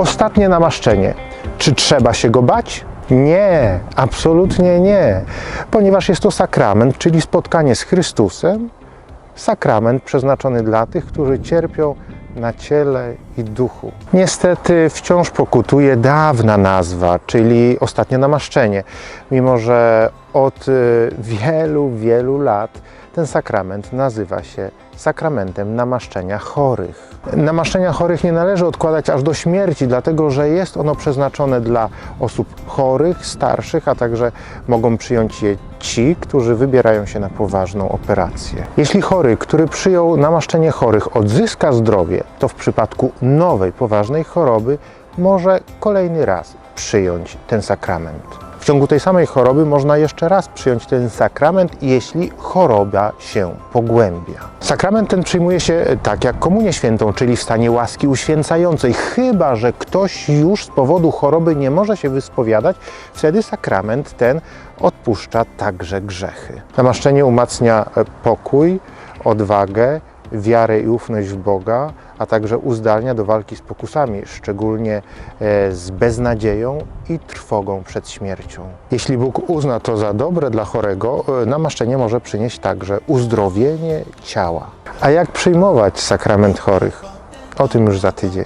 Ostatnie namaszczenie. Czy trzeba się go bać? Nie, absolutnie nie, ponieważ jest to sakrament, czyli spotkanie z Chrystusem, sakrament przeznaczony dla tych, którzy cierpią na ciele i duchu. Niestety wciąż pokutuje dawna nazwa, czyli ostatnie namaszczenie, mimo że od y, wielu, wielu lat ten sakrament nazywa się sakramentem namaszczenia chorych. Namaszczenia chorych nie należy odkładać aż do śmierci, dlatego że jest ono przeznaczone dla osób chorych, starszych, a także mogą przyjąć je ci, którzy wybierają się na poważną operację. Jeśli chory, który przyjął namaszczenie chorych, odzyska zdrowie, to w przypadku nowej, poważnej choroby może kolejny raz przyjąć ten sakrament. W ciągu tej samej choroby można jeszcze raz przyjąć ten sakrament, jeśli choroba się pogłębia. Sakrament ten przyjmuje się tak jak komunię świętą, czyli w stanie łaski uświęcającej, chyba że ktoś już z powodu choroby nie może się wyspowiadać, wtedy sakrament ten odpuszcza także grzechy. Namaszczenie umacnia e, pokój, odwagę, wiarę i ufność w Boga, a także uzdalnia do walki z pokusami, szczególnie e, z beznadzieją i trwogą przed śmiercią. Jeśli Bóg uzna to za dobre dla chorego, e, namaszczenie może przynieść także uzdrowienie ciała. A jak przyjmować sakrament chorych? O tym już za tydzień.